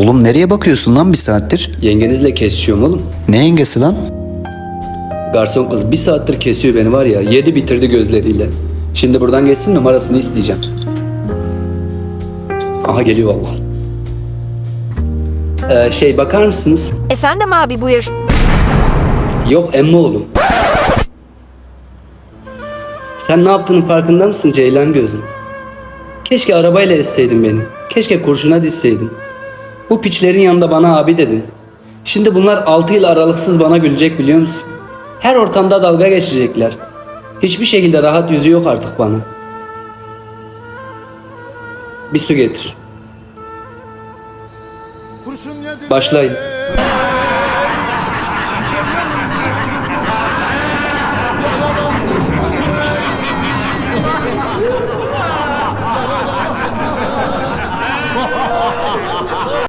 Oğlum nereye bakıyorsun lan bir saattir? Yengenizle kesişiyorum oğlum. Ne yengesi lan? Garson kız bir saattir kesiyor beni var ya. Yedi bitirdi gözleriyle. Şimdi buradan geçsin numarasını isteyeceğim. Aha geliyor valla. Ee, şey bakar mısınız? Efendim abi buyur. Yok emmi oğlum. Sen ne yaptığının farkında mısın Ceylan gözlüm? Keşke arabayla ezseydin beni. Keşke kurşuna dizseydin. Bu piçlerin yanında bana abi dedin. Şimdi bunlar 6 yıl aralıksız bana gülecek biliyor musun? Her ortamda dalga geçecekler. Hiçbir şekilde rahat yüzü yok artık bana. Bir su getir. Başlayın.